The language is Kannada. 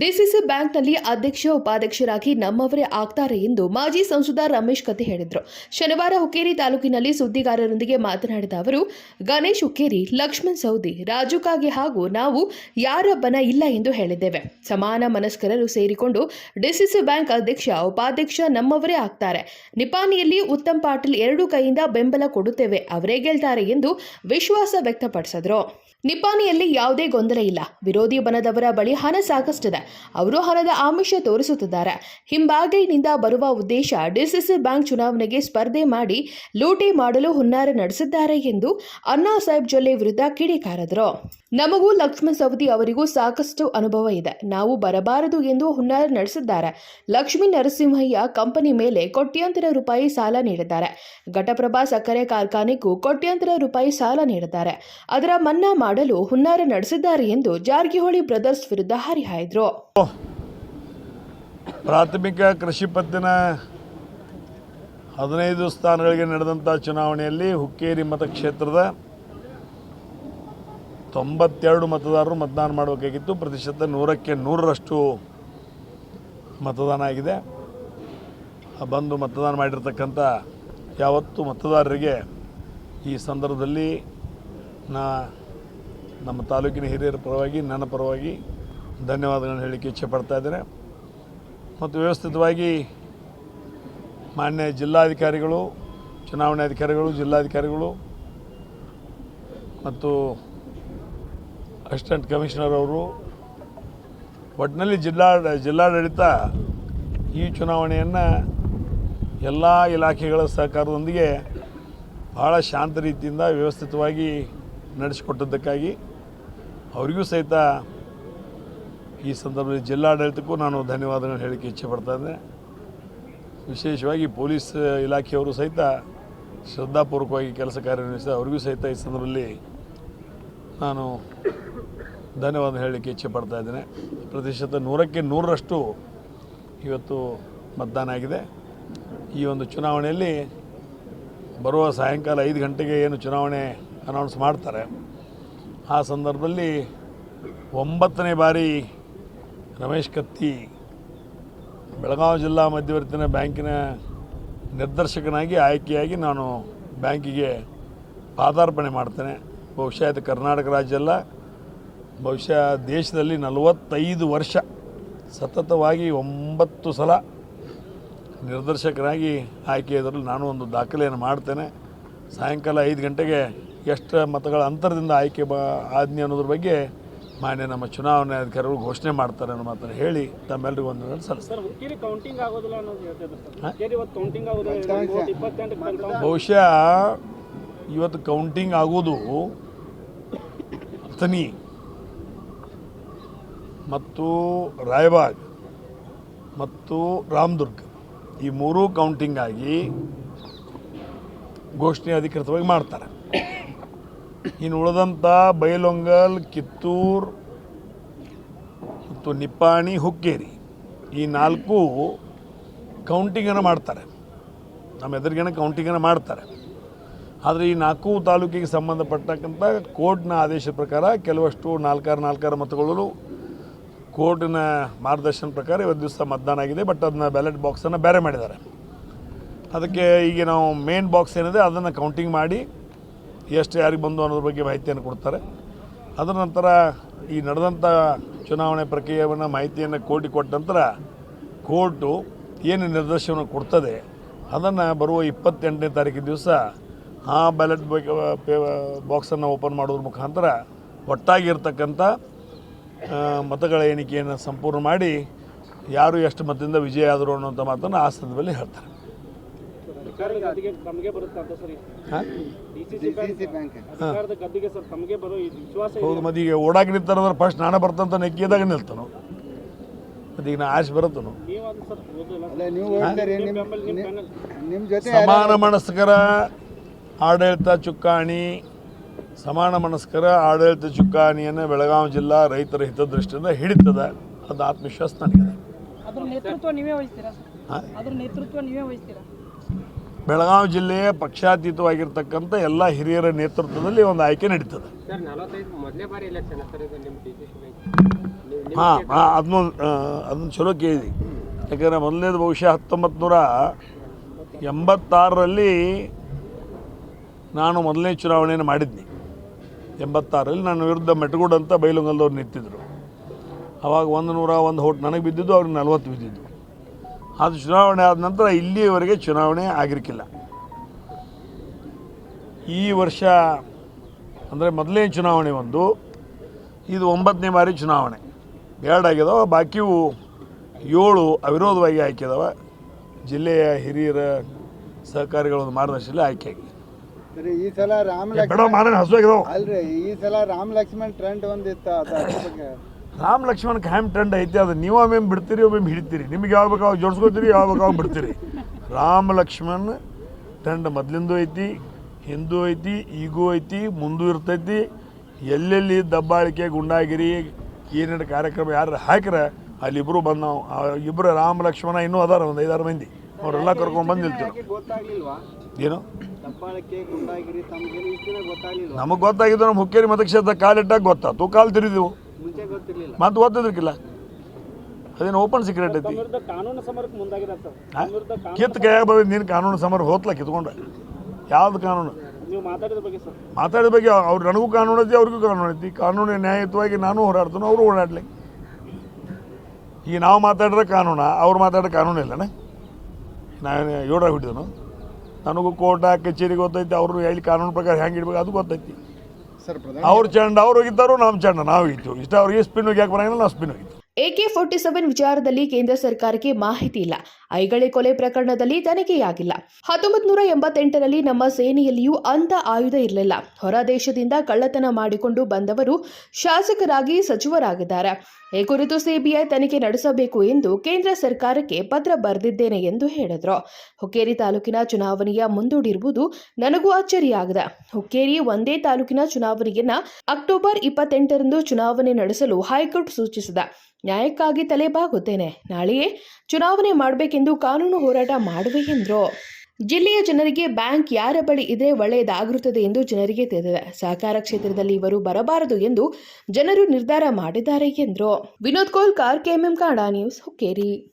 ಡಿಸಿಸಿ ಬ್ಯಾಂಕ್ನಲ್ಲಿ ಅಧ್ಯಕ್ಷ ಉಪಾಧ್ಯಕ್ಷರಾಗಿ ನಮ್ಮವರೇ ಆಗ್ತಾರೆ ಎಂದು ಮಾಜಿ ಸಂಸದ ರಮೇಶ್ ಕತೆ ಹೇಳಿದರು. ಶನಿವಾರ ಹುಕ್ಕೇರಿ ತಾಲೂಕಿನಲ್ಲಿ ಸುದ್ದಿಗಾರರೊಂದಿಗೆ ಮಾತನಾಡಿದ ಅವರು, ಗಣೇಶ್ ಹುಕ್ಕೇರಿ, ಲಕ್ಷ್ಮಣ್ ಸೌದಿ, ರಾಜು ಕಾಗೆ ಹಾಗೂ ನಾವು ಯಾರೊಬ್ಬನ ಇಲ್ಲ ಎಂದು ಹೇಳಿದ್ದೇವೆ. ಸಮಾನ ಮನಸ್ಕರರು ಸೇರಿಕೊಂಡು ಡಿಸಿಸಿ ಬ್ಯಾಂಕ್ ಅಧ್ಯಕ್ಷ, ಉಪಾಧ್ಯಕ್ಷ ನಮ್ಮವರೇ ಆಗ್ತಾರೆ. ನಿಪಾನಿಯಲ್ಲಿ ಉತ್ತಮ್ ಪಾಟೀಲ್ ಎರಡು ಕೈಯಿಂದ ಬೆಂಬಲ ಕೊಡುತ್ತೇವೆ, ಅವರೇ ಗೆಲ್ತಾರೆ ಎಂದು ವಿಶ್ವಾಸ ವ್ಯಕ್ತಪಡಿಸಿದರು. ನಿಪಾನಿಯಲ್ಲಿ ಯಾವುದೇ ಗೊಂದಲ ಇಲ್ಲ. ವಿರೋಧಿ ಬನದವರ ಬಳಿ ಹಣ ಸಾಕಷ್ಟಿದೆ. ಅವರು ಹಣದ ಆಮಿಷ ತೋರಿಸುತ್ತಿದ್ದಾರೆ. ಹಿಂಬಾಗೈನಿಂದ ಬರುವ ಉದ್ದೇಶ ಡಿಸಿಸಿ ಬ್ಯಾಂಕ್ ಚುನಾವಣೆಗೆ ಸ್ಪರ್ಧೆ ಮಾಡಿ ಲೂಟಿ ಮಾಡಲು ಹುನ್ನಾರ ನಡೆಸಿದ್ದಾರೆ ಎಂದು ಅಣ್ಣಾ ಸಾಹೇಬ್ ಜೊಲ್ಲೆ ವಿರುದ್ಧ ಕಿಡಿಕಾರದರು. ನಮಗೂ ಲಕ್ಷ್ಮಣ ಸವದಿ ಅವರಿಗೂ ಸಾಕಷ್ಟು ಅನುಭವ ಇದೆ. ನಾವು ಬರಬಾರದು ಎಂದು ಹುನ್ನಾರ ನಡೆಸಿದ್ದಾರೆ. ಲಕ್ಷ್ಮೀ ನರಸಿಂಹಯ್ಯ ಕಂಪನಿ ಮೇಲೆ ಕೋಟ್ಯಾಂತರ ರೂಪಾಯಿ ಸಾಲ ನೀಡಿದ್ದಾರೆ. ಘಟಪ್ರಭಾ ಸಕ್ಕರೆ ಕಾರ್ಖಾನೆಗೂ ಕೋಟ್ಯಾಂತರ ರೂಪಾಯಿ ಸಾಲ ನೀಡಿದ್ದಾರೆ. ಅದರ ಮನ್ನಾ ಮಾಡಲು ಹುನ್ನಾರ ನಡೆಸಿದ್ದಾರೆ ಎಂದು ಜಾರಕಿಹೊಳಿ ಬ್ರದರ್ಸ್ ವಿರುದ್ಧ ಹರಿಹಾಯ್ದರು. ಪ್ರಾಥಮಿಕ ಕೃಷಿ ಪತ್ತಿನ ಹದಿನೈದು ಸ್ಥಾನಗಳಿಗೆ ನಡೆದಂಥ ಚುನಾವಣೆಯಲ್ಲಿ ಹುಕ್ಕೇರಿ ಮತಕ್ಷೇತ್ರದ ತೊಂಬತ್ತೆರಡು ಮತದಾರರು ಮತದಾನ ಮಾಡಬೇಕಾಗಿತ್ತು. ಪ್ರತಿಶತ ನೂರಕ್ಕೆ ನೂರರಷ್ಟು ಮತದಾನ ಆಗಿದೆ. ಬಂದು ಮತದಾನ ಮಾಡಿರ್ತಕ್ಕಂಥ ಯಾವತ್ತು ಮತದಾರರಿಗೆ ಈ ಸಂದರ್ಭದಲ್ಲಿ ನಾ ನಮ್ಮ ತಾಲೂಕಿನ ಹಿರಿಯರ ಪರವಾಗಿ, ನನ್ನ ಪರವಾಗಿ ಧನ್ಯವಾದಗಳನ್ನು ಹೇಳಲಿಕ್ಕೆ ಇಚ್ಛೆ ಪಡ್ತಾ ಇದ್ದೇನೆ. ಮತ್ತು ವ್ಯವಸ್ಥಿತವಾಗಿ ಮಾನ್ಯ ಜಿಲ್ಲಾಧಿಕಾರಿಗಳು ಚುನಾವಣಾಧಿಕಾರಿಗಳು ಜಿಲ್ಲಾಧಿಕಾರಿಗಳು ಮತ್ತು ಅಸಿಸ್ಟೆಂಟ್ ಕಮಿಷನರ್ ಅವರು ಒಟ್ಟಿನಲ್ಲಿ ಜಿಲ್ಲಾ, ಜಿಲ್ಲಾಡಳಿತ ಈ ಚುನಾವಣೆಯನ್ನು ಎಲ್ಲ ಇಲಾಖೆಗಳ ಸಹಕಾರದೊಂದಿಗೆ ಭಾಳ ಶಾಂತ ರೀತಿಯಿಂದ ವ್ಯವಸ್ಥಿತವಾಗಿ ನಡೆಸಿಕೊಟ್ಟದ್ದಕ್ಕಾಗಿ ಅವರಿಗೂ ಸಹಿತ ಈ ಸಂದರ್ಭದಲ್ಲಿ ಜಿಲ್ಲಾಡಳಿತಕ್ಕೂ ನಾನು ಧನ್ಯವಾದಗಳನ್ನು ಹೇಳಿಕೆ ಇಚ್ಛೆ ಪಡ್ತಾ ಇದ್ದೆ ವಿಶೇಷವಾಗಿ ಪೊಲೀಸ್ ಇಲಾಖೆಯವರು ಸಹಿತ ಶ್ರದ್ಧಾಪೂರ್ವಕವಾಗಿ ಕೆಲಸ ಕಾರ್ಯನಿರ್ವಹಿಸಿದ ಅವರಿಗೂ ಸಹಿತ ಈ ಸಂದರ್ಭದಲ್ಲಿ ನಾನು ಧನ್ಯವಾದ ಹೇಳಲಿಕ್ಕೆ ಇಚ್ಛೆ ಪಡ್ತಾ ಇದ್ದೇನೆ. ಪ್ರತಿಶತ ನೂರಕ್ಕೆ ನೂರರಷ್ಟು ಇವತ್ತು ಮತದಾನ ಆಗಿದೆ. ಈ ಒಂದು ಚುನಾವಣೆಯಲ್ಲಿ ಬರುವ ಸಾಯಂಕಾಲ ಐದು ಗಂಟೆಗೆ ಏನು ಚುನಾವಣೆ ಅನೌನ್ಸ್ ಮಾಡ್ತಾರೆ. ಆ ಸಂದರ್ಭದಲ್ಲಿ ಒಂಬತ್ತನೇ ಬಾರಿ ರಮೇಶ್ ಕತ್ತಿ ಬೆಳಗಾವಿ ಜಿಲ್ಲಾ ಮಧ್ಯವರ್ತಿನ ಬ್ಯಾಂಕಿನ ನಿರ್ದೇಶಕನಾಗಿ ಆಯ್ಕೆಯಾಗಿ ನಾನು ಬ್ಯಾಂಕಿಗೆ ಪಾದಾರ್ಪಣೆ ಮಾಡ್ತೇನೆ. ಬಹುಶಃ ಇದು ಕರ್ನಾಟಕ ರಾಜ್ಯ ಅಲ್ಲ. ಬಹುಶಃ ದೇಶದಲ್ಲಿ ನಲವತ್ತೈದು ವರ್ಷ ಸತತವಾಗಿ ಒಂಬತ್ತು ಸಲ ನಿರ್ದೇಶಕರಾಗಿ ಇದರಲ್ಲಿ ನಾನು ಒಂದು ದಾಖಲೆಯನ್ನು ಮಾಡ್ತೇನೆ. ಸಾಯಂಕಾಲ ಐದು ಗಂಟೆಗೆ ಎಷ್ಟು ಮತಗಳ ಅಂತರದಿಂದ ಆಯ್ಕೆ ಬ ಆದ್ನಿ ಅನ್ನೋದ್ರ ಬಗ್ಗೆ ಮಾನ್ಯ ನಮ್ಮ ಚುನಾವಣೆ ಅಧಿಕಾರಿಗಳು ಘೋಷಣೆ ಮಾಡ್ತಾರೆ ಅನ್ನೋ ಮಾತನ್ನು ಹೇಳಿ ತಮ್ಮೆಲ್ಲರಿಗೂ ಒಂದು ಸಲ ಸರ್ ಹುಕ್ಕೇರಿ ಕೌಂಟಿಂಗ್ ಆಗೋದಿಲ್ಲ ಅನ್ನೋದು ಹೇಳ್ತಿದ್ರು ಸರ್. ಹುಕ್ಕೇರಿ ಇವತ್ತು ಕೌಂಟಿಂಗ್ ಆಗೋದಿಲ್ಲ ಇವತ್ತು ಇಪ್ಪತ್ತೆಂಟಕ್ಕೆ ಬಹುಶಃ ಇವತ್ತು ಕೌಂಟಿಂಗ್ ಆಗೋದು ಅಥನಿ ಮತ್ತು ರಾಯಬಾಗ್ ಮತ್ತು ರಾಮದುರ್ಗ ಈ ಮೂರೂ ಕೌಂಟಿಂಗ್ ಆಗಿ ಘೋಷಣೆ ಅಧಿಕೃತವಾಗಿ ಮಾಡ್ತಾರೆ. ಇನ್ನು ಉಳಿದಂಥ ಬೈಲೊಂಗಲ್, ಕಿತ್ತೂರ್ ಮತ್ತು ನಿಪ್ಪಾಣಿ, ಹುಕ್ಕೇರಿ ಈ ನಾಲ್ಕು ಕೌಂಟಿಂಗನ್ನು ಮಾಡ್ತಾರೆ. ನಮ್ಮ ಎದುರಿಗೇನೆ ಕೌಂಟಿಂಗನ್ನು ಮಾಡ್ತಾರೆ. ಆದರೆ ಈ ನಾಲ್ಕು ತಾಲೂಕಿಗೆ ಸಂಬಂಧಪಟ್ಟಕ್ಕಂಥ ಕೋರ್ಟ್ನ ಆದೇಶದ ಪ್ರಕಾರ ಕೆಲವಷ್ಟು ನಾಲ್ಕಾರು ನಾಲ್ಕಾರು ಮತಗಳು ಕೋರ್ಟಿನ ಮಾರ್ಗದರ್ಶನ ಪ್ರಕಾರ ಇವತ್ತು ದಿವಸ ಮತದಾನ ಆಗಿದೆ ಬಟ್ ಅದನ್ನ ಬ್ಯಾಲೆಟ್ ಬಾಕ್ಸನ್ನು ಬೇರೆ ಮಾಡಿದ್ದಾರೆ. ಅದಕ್ಕೆ ಈಗ ನಾವು ಮೇನ್ ಬಾಕ್ಸ್ ಏನಿದೆ ಅದನ್ನು ಕೌಂಟಿಂಗ್ ಮಾಡಿ, ಎಷ್ಟು ಯಾರಿಗೆ ಬಂದು ಅನ್ನೋದ್ರ ಬಗ್ಗೆ ಮಾಹಿತಿಯನ್ನು ಕೊಡ್ತಾರೆ. ಅದರ ನಂತರ ಈ ನಡೆದಂಥ ಚುನಾವಣೆ ಪ್ರಕ್ರಿಯೆಯನ್ನು ಮಾಹಿತಿಯನ್ನು ಕೋರ್ಟಿಗೆ ಕೊಟ್ಟ ನಂತರ ಕೋರ್ಟು ಏನು ನಿರ್ದೇಶನ ಕೊಡ್ತದೆ, ಅದನ್ನು ಬರುವ ಇಪ್ಪತ್ತೆಂಟನೇ ತಾರೀಕಿನ ದಿವಸ ಆ ಬ್ಯಾಲೆಟ್ ಬಾಕ್ಸನ್ನು ಓಪನ್ ಮಾಡೋದ್ರ ಮುಖಾಂತರ ಒಟ್ಟಾಗಿರ್ತಕ್ಕಂಥ ಮತಗಳ ಎಣಿಕೆಯನ್ನು ಸಂಪೂರ್ಣ ಮಾಡಿ ಯಾರು ಎಷ್ಟು ಮತದಿಂದ ವಿಜಯ ಆದರು ಅನ್ನೋಂಥ ಮಾತನ್ನು ಆ ಸಂದರ್ಭದಲ್ಲಿ ಹೇಳ್ತಾರೆ. ಮದಿಗೆ ಗದ್ದಿಗೆ ತಮಗೆ ಬರುತ್ತೆ ಅಂತ ಸರ್? ಹಾಂ? ಡಿಸಿಸಿ ಬ್ಯಾಂಕ್ ಅಧಿಕಾರದ ಗದ್ದಿಗೆ ಸರ್ ತಮಗೆ ಬರೋ ವಿಶ್ವಾಸ ಇದೆ. ಹೌದು ಮತ್ತೆ ಈಗ ಓಡಾಗಿ ನಿಂತಾರಂದ್ರೆ ಫಸ್ಟ್ ನಾನೇ ಬರ್ತಂತ ನೆಕ್ಕಿದಾಗ ನಿಲ್ತಾನು. ಮತ್ತೆ ಈಗ ನಾ ಆಶ್ ಬರುತ್ತನು. ಸಮಾನ ಮನಸ್ಕರ ಆಡಳಿತ ಚುಕ್ಕಾಣಿ ಸಮಾನ ಮನಸ್ಕರ ಆಡಳಿತ ಚುಕ್ಕಾಣಿಯನ್ನು ಬೆಳಗಾವಿ ಜಿಲ್ಲಾ ರೈತರ ಹಿತದೃಷ್ಟಿಯಿಂದ ಹಿಡಿತದೆ ಅದು ಆತ್ಮವಿಶ್ವಾಸ ನನಗಿದೆ. ಬೆಳಗಾವಿ ಜಿಲ್ಲೆಯ ಪಕ್ಷಾತೀತವಾಗಿರ್ತಕ್ಕಂಥ ಎಲ್ಲ ಹಿರಿಯರ ನೇತೃತ್ವದಲ್ಲಿ ಒಂದು ಆಯ್ಕೆ ನಡೀತದೆ. ಹಾಂ ಹಾಂ ಅದನ್ನು ಅದನ್ನು ಚಲೋ ಕೇಳಿದೆ ಯಾಕಂದರೆ ಮೊದಲನೇದು ಬಹುಶಃ ಹತ್ತೊಂಬತ್ತು ನೂರ ಎಂಬತ್ತಾರರಲ್ಲಿ ನಾನು ಮೊದಲನೇ ಚುನಾವಣೆಯನ್ನು ಮಾಡಿದ್ನಿ. ಎಂಬತ್ತಾರಲ್ಲಿ ನನ್ನ ವಿರುದ್ಧ ಮೆಟಗೂಡ್ ಅಂತ ಬೈಲುಂಗಲ್ದವ್ರು ನಿಂತಿದ್ದರು ಅವಾಗ ಒಂದು ನೂರ ಒಂದು ಹೋಟ್ ನನಗೆ ಬಿದ್ದಿದ್ದು, ಅವ್ರಿಗೆ ನಲ್ವತ್ತು ಬಿದ್ದಿದ್ದು. ಅದು ಚುನಾವಣೆ ಆದ ನಂತರ ಇಲ್ಲಿಯವರೆಗೆ ಚುನಾವಣೆ ಆಗಿರಕ್ಕಿಲ್ಲ ಈ ವರ್ಷ ಅಂದರೆ ಮೊದಲನೇ ಚುನಾವಣೆ ಒಂದು, ಇದು ಒಂಬತ್ತನೇ ಬಾರಿ ಚುನಾವಣೆ. ಎರಡು ಆಗ್ಯದವ ಬಾಕಿವು ಏಳು ಅವಿರೋಧವಾಗಿ ಆಯ್ಕೆದವ ಜಿಲ್ಲೆಯ ಹಿರಿಯರ ಸಹಕಾರಿಗಳ ಮಾರ್ಗದರ್ಶನದಲ್ಲಿ ಆಯ್ಕೆ ಆಗಿದೆ. ಈ ಸಲ ರಾಮ ಬೇಡ ಹಸುವಾಗಿದಾವ. ಅಲ್ರಿ ಈ ಸಲ ರಾಮ ಲಕ್ಷ್ಮಣ್ ಟ್ರೆಂಡ್ ಒಂದಿತ್ತು ಅದ್ರ ಬಗ್ಗೆ? ರಾಮ್ ಲಕ್ಷ್ಮಣ್ ಹ್ಯಾಮ್ ಟ್ರೆಂಡ್ ಐತಿ ಅದು ನೀವು ಒಮ್ಮೆ ಬಿಡ್ತೀರಿ ಒಮ್ಮೆ ಹಿಡಿತೀರಿ. ನಿಮ್ಗೆ ಯಾವಾಗ ಬೇಕಾವಾಗ ಜೋಡ್ಸ್ಕೊತೀರಿ ಯಾವಾಗ ಬೇಕಾವಾಗ ಬಿಡ್ತೀರಿ. ರಾಮ್ ಲಕ್ಷ್ಮಣ್ ಟ್ರೆಂಡ್ ಮೊದಲಿಂದು ಐತಿ ಹಿಂದೂ ಐತಿ ಈಗೂ ಐತಿ ಮುಂದೂ ಇರ್ತೈತಿ. ಎಲ್ಲೆಲ್ಲಿ ದಬ್ಬಾಳಿಕೆ ಗುಂಡಾಗಿರಿ ಏನೇನು ಕಾರ್ಯಕ್ರಮ ಯಾರು ಹಾಕ್ರೆ ಅಲ್ಲಿಬ್ಬರು ಬಂದು ನಾವು. ಆ ಇಬ್ಬರು ರಾಮ ಲಕ್ಷ್ಮಣ ಇನ್ನೂ ಅದಾರ ಒಂದು ಐದಾರು ಮಂದಿ. ಅವರೆಲ್ಲ ಕರ್ಕೊಂಡು ಬಂದು ನಿಲ್ತೀವಿ ಏನು? ನಮಗೆ ಗೊತ್ತಾಗಿದ್ದು ನಮ್ಮ ಹುಕ್ಕೇರಿ ಮತಕ್ಷೇತ್ರ ಕಾಲಿಟ್ಟಾಗ ಗೊತ್ತಾತು ಕಾಲು ತಿರಿದೆವು. ಮತ್ತೆ ಗೊತ್ತಿದ್ರಿಕಿಲ್ಲ ಅದೇನು ಓಪನ್ ಸೀಕ್ರೆಟ್ ಐತಿ. ಕಿತ್ತು ಕೈಯಾಗ ಬಂದಿದ್ದು ನೀನು ಕಾನೂನು ಸಮರ ಹೋತ್ಲ ಕಿತ್ಕೊಂಡೆ ಯಾವ್ದು ಕಾನೂನು? ಮಾತಾಡಿದ ಬಗ್ಗೆ ಅವ್ರು ನನಗೂ ಕಾನೂನು ಐತಿ ಅವ್ರಿಗೂ ಕಾನೂನು ಐತಿ. ಕಾನೂನು ನ್ಯಾಯಯುತವಾಗಿ ನಾನು ಹೋರಾಡ್ತಾನೆ ಅವರು ಓಡಾಡ್ಲಿ ಈಗ ನಾವು ಮಾತಾಡಿದ್ರೆ ಕಾನೂನ ಅವ್ರು ಮಾತಾಡೋ ಕಾನೂನು ಇಲ್ಲನ? ನಾನು ಏಳರಾಗ ಹಿಡಿದನು? ನನಗೂ ಕೋರ್ಟ ಕಚೇರಿ ಗೊತ್ತೈತಿ ಅವರು ಹೇಳಿ ಕಾನೂನು ಪ್ರಕಾರ ಹೆಂಗೆ ಇಡ್ಬೇಕು ಅದು ಗೊತ್ತೈತಿ. ಅವ್ರು ಚಂಡ ಅವ್ರು ಹೋಗಿದ್ದಾರು ನಮ್ಮ ಚಂಡ ನಾವು ಹೋಗಿತ್ತು ಇಷ್ಟ ಅವ್ರಿಗೆ ಸ್ಪಿನ್ ಹೋಗ್ಯಾಕೆ ಬರಂಗಿಲ್ಲ ನಾವು ಸ್ಪಿನ್ ಹೋಗಿತ್ತು ಎಕೆ ಫೋರ್ಟಿ ಸೆವೆನ್ ವಿಚಾರದಲ್ಲಿ ಕೇಂದ್ರ ಸರ್ಕಾರಕ್ಕೆ ಮಾಹಿತಿ ಇಲ್ಲ. ಐಗಳೆ ಕೊಲೆ ಪ್ರಕರಣದಲ್ಲಿ ತನಿಖೆಯಾಗಿಲ್ಲ. ಹತ್ತೊಂಬತ್ ನೂರ ಎಂಬತ್ತೆಂಟರಲ್ಲಿ ನಮ್ಮ ಸೇನೆಯಲ್ಲಿಯೂ ಅಂಥ ಆಯುಧ ಇರಲಿಲ್ಲ. ಹೊರ ದೇಶದಿಂದ ಕಳ್ಳತನ ಮಾಡಿಕೊಂಡು ಬಂದವರು ಶಾಸಕರಾಗಿ ಸಚಿವರಾಗಿದ್ದಾರೆ. ಈ ಕುರಿತು ಸಿಬಿಐ ತನಿಖೆ ನಡೆಸಬೇಕು ಎಂದು ಕೇಂದ್ರ ಸರ್ಕಾರಕ್ಕೆ ಪತ್ರ ಬರೆದಿದ್ದೇನೆ ಎಂದು ಹೇಳಿದರು. ಹುಕ್ಕೇರಿ ತಾಲೂಕಿನ ಚುನಾವಣೆಯ ಮುಂದೂಡಿರುವುದು ನನಗೂ ಅಚ್ಚರಿಯಾಗಿದೆ. ಹುಕ್ಕೇರಿ ಒಂದೇ ತಾಲೂಕಿನ ಚುನಾವಣೆಯನ್ನ ಅಕ್ಟೋಬರ್ ಇಪ್ಪತ್ತೆಂಟರಂದು ಚುನಾವಣೆ ನಡೆಸಲು ಹೈಕೋರ್ಟ್ ಸೂಚಿಸಿದೆ. ನ್ಯಾಯಕ್ಕಾಗಿ ತಲೆಬಾಗುತ್ತೇನೆ. ನಾಳೆಯೇ ಚುನಾವಣೆ ಮಾಡಬೇಕೆಂದು ಕಾನೂನು ಹೋರಾಟ ಮಾಡುವೆ ಎಂದರು. ಜಿಲ್ಲೆಯ ಜನರಿಗೆ ಬ್ಯಾಂಕ್ ಯಾರ ಬಳಿ ಇದ್ರೆ ಒಳ್ಳೆಯದಾಗಿರುತ್ತದೆ ಎಂದು ಜನರಿಗೆ ತಿಳಿದಿದೆ. ಸಹಕಾರ ಕ್ಷೇತ್ರದಲ್ಲಿ ಇವರು ಬರಬಾರದು ಎಂದು ಜನರು ನಿರ್ಧಾರ ಮಾಡಿದ್ದಾರೆ ಎಂದರು. Vinod Kolkar KMM Kada news Hukkeri.